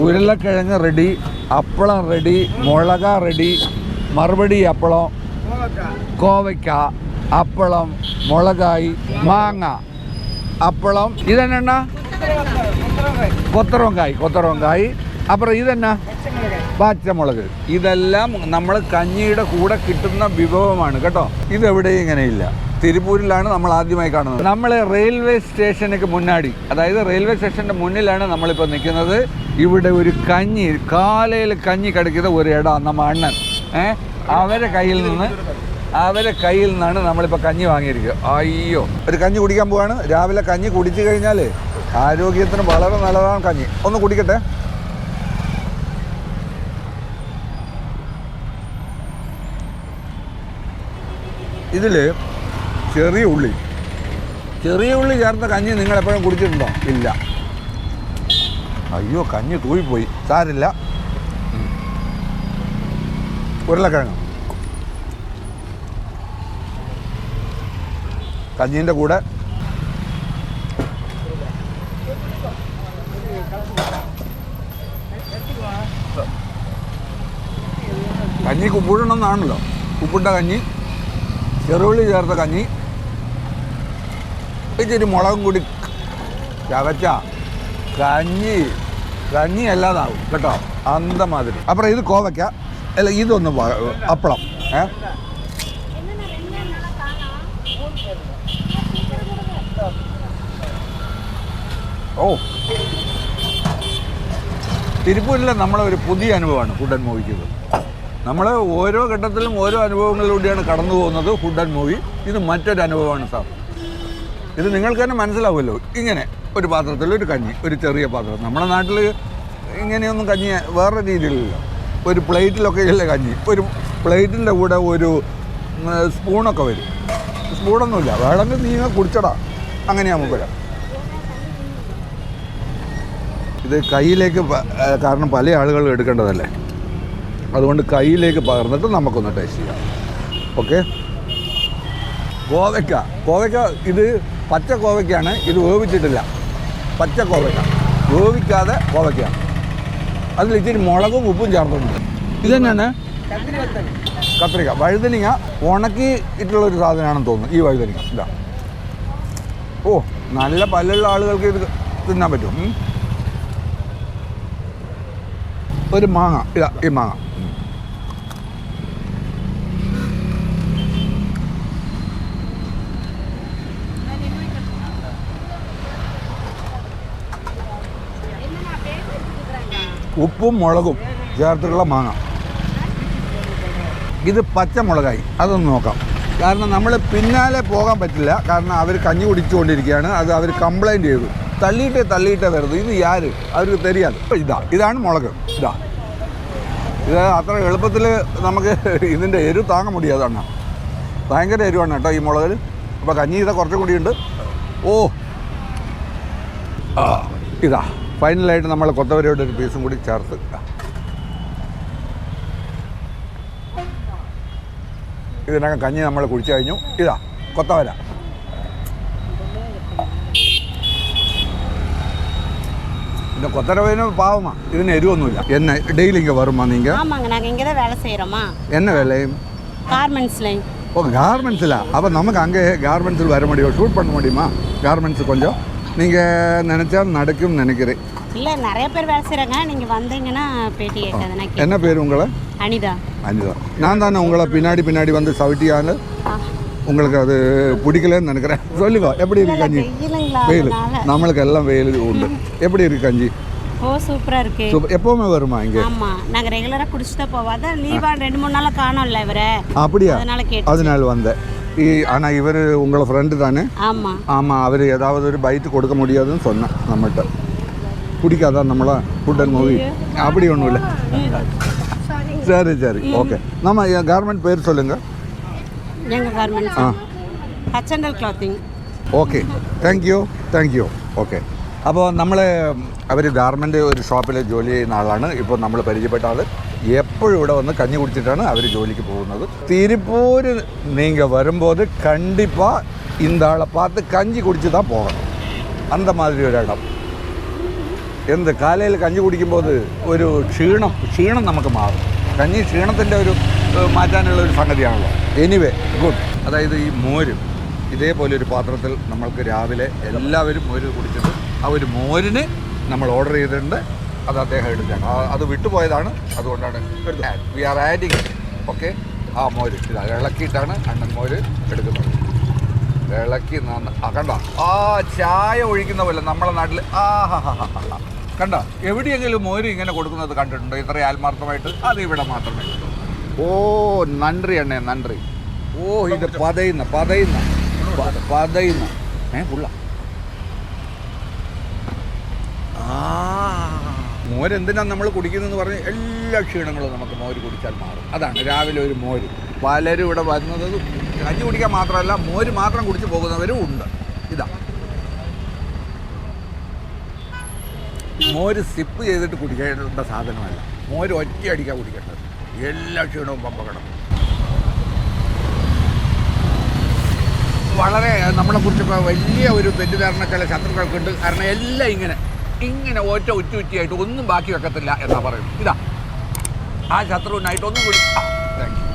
ഉരുളക്കിഴങ്ങ് റെഡി അപ്പളം റെഡി മുളക റെഡി മറുപടി അപ്പളം കോവയ്ക്ക അപ്പളം മുളകായി മാങ്ങ അപ്പളം ഇതെന്നാ? കൊത്തറവങ്കായ് കൊത്തറവങ്കായ് അപ്പുറം ഇതെന്നാ? പച്ചമുളക്. ഇതെല്ലാം നമ്മൾ കഞ്ഞിയുടെ കൂടെ കിട്ടുന്ന വിഭവമാണ് കേട്ടോ. ഇതെവിടെയും ഇങ്ങനെയില്ല. തിരുപ്പൂരിലാണ് നമ്മൾ ആദ്യമായി കാണുന്നത്. നമ്മൾ റെയിൽവേ സ്റ്റേഷനൊക്കെ മുന്നാടി അതായത് റെയിൽവേ സ്റ്റേഷന്റെ മുന്നിലാണ് നമ്മളിപ്പോൾ നിൽക്കുന്നത്. ഇവിടെ ഒരു കഞ്ഞി കാലയിൽ കഞ്ഞി കിടക്കുന്ന ഒരു ഇടം നമ്മ അണ്ണൻ. ഏ അവരെ കയ്യിൽ നിന്ന് അവരെ കയ്യിൽ നിന്നാണ് നമ്മളിപ്പോൾ കഞ്ഞി വാങ്ങിയിരിക്കുക. അയ്യോ. ഒരു കഞ്ഞി കുടിക്കാൻ പോവാണ്. രാവിലെ കഞ്ഞി കുടിച്ചു കഴിഞ്ഞാൽ ആരോഗ്യത്തിന് വളരെ നല്ലതാണ് കഞ്ഞി. ഒന്ന് കുടിക്കട്ടെ. ഇതിൽ ചെറിയ ഉള്ളി. ചെറിയ ഉള്ളി ചേർത്ത കഞ്ഞി നിങ്ങൾ എപ്പോഴും കുടിച്ചിട്ടുണ്ടോ? ഇല്ല. അയ്യോ കഞ്ഞി തൂയിപ്പോയി സാരില്ല. ഉരുളക്കിഴങ്ങ്. കഞ്ഞീന്റെ കൂടെ. കഞ്ഞി കുപ്പിടണമെന്നാണല്ലോ ഉപ്പിട്ട കഞ്ഞി ചെറുവിളി ചേർത്ത കഞ്ഞി. ഇച്ചിരി മുളകും കൂടി ചവച്ച കഞ്ഞി കഞ്ഞി അല്ലാതാവും കേട്ടോ. അന്തമാതിരി. അപ്പുറം ഇത് കോവയ്ക്ക അല്ല ഇതൊന്ന് അപ്പളം ഏ? ഓ. തിരുപ്പൂരിലെ നമ്മളെ ഒരു പുതിയ അനുഭവമാണ് ഫുഡ് ആൻഡ് മൂവിക്ക് നമ്മൾ ഓരോ ഘട്ടത്തിലും ഓരോ അനുഭവങ്ങളിലൂടെയാണ് കടന്നു പോകുന്നത് ഫുഡ് ആൻഡ് മൂവി ഇത് മറ്റൊരു അനുഭവമാണ് സാർ. ഇത് നിങ്ങൾക്ക് തന്നെ മനസ്സിലാവുമല്ലോ. ഇങ്ങനെ ഒരു പാത്രത്തിൽ ഒരു കഞ്ഞി ഒരു ചെറിയ പാത്രം. നമ്മുടെ നാട്ടിൽ ഇങ്ങനെയൊന്നും കഞ്ഞി വേറെ രീതിയിലല്ലോ ഒരു പ്ലേറ്റിലൊക്കെ ഇല്ല കഞ്ഞി? ഒരു പ്ലേറ്റിന്റെ കൂടെ ഒരു സ്പൂണൊക്കെ വരും. സ്പൂണൊന്നുമില്ല. വേണമെങ്കിൽ നീ കുടിച്ചടാ. അങ്ങനെയാകുമ്പോൾ വരാം. ഇത് കയ്യിലേക്ക് കാരണം പല ആളുകളും എടുക്കേണ്ടതല്ലേ? അതുകൊണ്ട് കയ്യിലേക്ക് പകർന്നിട്ട് നമുക്കൊന്ന് ടേസ്റ്റ് ചെയ്യാം. ഓക്കെ? കോവയ്ക്ക കോവയ്ക്ക ഇത് പച്ച കോവയ്ക്കാണ് ഇത് വേവിച്ചിട്ടില്ല. പച്ച കോവയ്ക്ക വേവിക്കാതെ കോവയ്ക്കാണ്. അതിൽ ഇച്ചിരി മുളകും ഉപ്പും ചേർത്തിട്ടുണ്ട്. തന്നെയാണ് കത്രിക. വഴുതനിങ്ങ ഉണക്കി ഇട്ടുള്ള ഒരു സാധനമാണെന്ന് തോന്നുന്നു. ഈ വഴുതനിങ്ങ. ഇതാ. ഓ നല്ല പല്ലുള്ള ആളുകൾക്ക് ഇത് തിന്നാൻ പറ്റും. ഒരു മാങ്ങ. ഇതാ ഈ മാങ്ങ. ഉപ്പും മുളകും ചേർത്തിട്ടുള്ള മാങ്ങ. ഇത് പച്ചമുളകായി. അതൊന്ന് നോക്കാം. കാരണം നമ്മൾ പിന്നാലെ പോകാൻ പറ്റില്ല. കാരണം അവർ കഞ്ഞി കുടിച്ചുകൊണ്ടിരിക്കുകയാണ്. അത് അവർ കംപ്ലൈന്റ് ചെയ്തു. തള്ളിയിട്ടേ തള്ളിയിട്ടേ വരുന്നത്. ഇത് യാര്? അവർക്ക് തെരിയാതെ ഇതാ ഇതാണ് മുളക്. ഇതാ. ഇത് അത്ര എളുപ്പത്തിൽ നമുക്ക് ഇതിന്റെ എരു താങ്ങ മുടിയാതാണ് ഭയങ്കര എരുവാണ് കേട്ടോ ഈ മുളകിൽ അപ്പോൾ കഞ്ഞി ഇതാ കുറച്ചും കൂടിയുണ്ട്. ഓ. ഇതാ. ഫൈനലായിട്ട് നമ്മൾ കൊത്തവരയുടെ ഒരു പീസും കൂടി ചേർത്ത് ഇതാ. ഇതിനകം കഞ്ഞി നമ്മൾ കുടിച്ചു കഴിഞ്ഞു ഇതാ കൊത്തവര இந்த கொத்தரவைன்னு பாவமா இதுன்னு எரிவொன்றும் இல்லை என்ன டெய்லி இங்கே வருமா நீங்கள் ஆமாங்க நாங்கள் இங்கே தான் வேலை செய்கிறோமா என்ன வேலையும் கார்மெண்ட்ஸ்லையும் ஓ கார்மெண்ட்ஸில் அப்போ நமக்கு அங்கே கார்மெண்ட்ஸில் வர முடியும் ஷூட் பண்ண முடியுமா கார்மெண்ட்ஸ் கொஞ்சம் நீங்கள் நினச்சா நடக்கும்னு நினைக்கிறேன். இல்லை நிறைய பேர் வேலை செய்கிறாங்க நீங்கள் வந்தீங்கன்னா பேட்டி கேட்காது. நான் கே- என்ன பேர் உங்களை? அனிதா. அனிதா. நான் தானே உங்களை பின்னாடி பின்னாடி வந்து சவிட்டியான்னு ஆ. உங்களுக்கு அது பிடிக்கலன்னு நினைக்கிறேன். சொல்லுங்க எப்படி இருக்கு கஞ்சி? வெயில். நம்மளுக்கு எல்லாம் வெயில் உண்டு. எப்படி இருக்கு கஞ்சி? ஓ சூப்பராக இருக்கு. எப்பவுமே வருமா இங்கே? ஆமாம் நாங்கள் ரெகுலராக குடிச்சு தான் போவோம். அதான் லீவாக ரெண்டு மூணு நாளாக காணோம்ல இவரை. அப்படியா? அதனால கேட்டு அதனால வந்தேன். ஆனால் இவர் உங்களை ஃப்ரெண்டு தானே? ஆமாம் ஆமாம் அவர் ஏதாவது ஒரு பைத்து கொடுக்க முடியாதுன்னு சொன்னேன் நம்மகிட்ட பிடிக்காதா நம்மளா? ஃபுட் அண்ட் மூவி அப்படி ஒன்றும் இல்லை. சரி சரி. ஓகே நம்ம என் கார்மெண்ட் பேர் சொல்லுங்கள் எங்கள் கார்மெண்ட் ஆ. ஹச்சண்டல் clothing okay thank you thank you okay അപ്പോൾ നമ്മൾ അവർ ഗാർമെന്റ് ഒരു ഷോപ്പിൽ ജോലി ചെയ്യുന്ന ആളാണ്. ഇപ്പോൾ നമ്മൾ പരിചയപ്പെട്ട ആൾ. എപ്പോഴും ഇവിടെ വന്ന് കഞ്ഞി കുടിച്ചിട്ടാണ് അവർ ജോലിക്ക് പോകുന്നത്. തിരുപ്പൂര് நீங்கள் വരുമ്പോൾ കണ്ടിപ്പാ ഇന്താളെ പാത്ത് பார்த்து കുടിച്ച് குடித்து தான் போகணும் அந்த மாதிரி എന്ത് കാലയിൽ കഞ്ഞി കുടിക്കുമ്പോൾ ഒരു ക്ഷീണം ക്ഷീണം നമുക്ക് മാറും. കഞ്ഞി ക്ഷീണത്തിന്റെ ഒരു മാറ്റാനുള്ള ഒരു സംഗതിയാണല്ലോ. എനിവേ ഗുഡ് അതായത് ഈ മോരും. ഇതേപോലെ ഒരു പാത്രത്തിൽ നമ്മൾക്ക് രാവിലെ എല്ലാവരും മോര് കുടിച്ചിട്ട് ആ ഒരു മോരിന് നമ്മൾ ഓർഡർ ചെയ്തിട്ടുണ്ട്. അത് അദ്ദേഹം എടുത്താണ് അത് വിട്ടുപോയതാണ്. അതുകൊണ്ടാണ് വി ആർ ആഡിങ് ഓക്കെ ആ മോര്. ഇത് ഇളക്കിയിട്ടാണ് അണ്ണൻ മോര് എടുക്കുന്നത്. ഇളക്കി കണ്ട? ആ ചായ ഒഴിക്കുന്ന പോലെ നമ്മുടെ നാട്ടിൽ ആ ഹാ ഹാ ഹാ കണ്ട? എവിടെയെങ്കിലും മോര് ഇങ്ങനെ കൊടുക്കുന്നത് കണ്ടിട്ടുണ്ടോ? ഇത്രയും ആത്മാർത്ഥമായിട്ട് അത് ഇവിടെ മാത്രമേ ഓ നന്ദി അണ്ണേ നന്ദി ഓ ഇത് പതയുന്ന പതയുന്ന. പതയുന്ന ഏ പുള്ള. ആ. മോര് എന്തിനാ നമ്മൾ കുടിക്കുന്നതെന്ന് പറഞ്ഞ് എല്ലാ ക്ഷീണങ്ങളും നമുക്ക് മോര് കുടിച്ചാൽ മാറും. അതാണ് രാവിലെ ഒരു മോര്. പലരും ഇവിടെ വരുന്നത് കഞ്ഞി കുടിക്കാൻ മാത്രമല്ല മോര് മാത്രം കുടിച്ച് പോകുന്നവരും ഉണ്ട്. ഇതാ. മോര് സിപ്പ് ചെയ്തിട്ട് കുടിക്കേണ്ട സാധനമല്ല. മോര് ഒറ്റയടിക്കാൻ കുടിക്കേണ്ടത്. എല്ലാ ക്ഷീണവും പമ്പകണം വളരെ നമ്മളെ കുറിച്ചൊക്കെ വലിയ ഒരു തെറ്റിദ്ധാരണക്കുള്ള ശത്രുക്കൾക്കുണ്ട്. കാരണം എല്ലാം ഇങ്ങനെ ഇങ്ങനെ ഒറ്റ ഉറ്റ ഉറ്റിയായിട്ട് ഒന്നും ബാക്കി വെക്കത്തില്ല എന്നാ പറയുന്നത്. ഇതാ. ആ ശത്രുവിനായിട്ട് ഒന്നും കൂടി താങ്ക് യു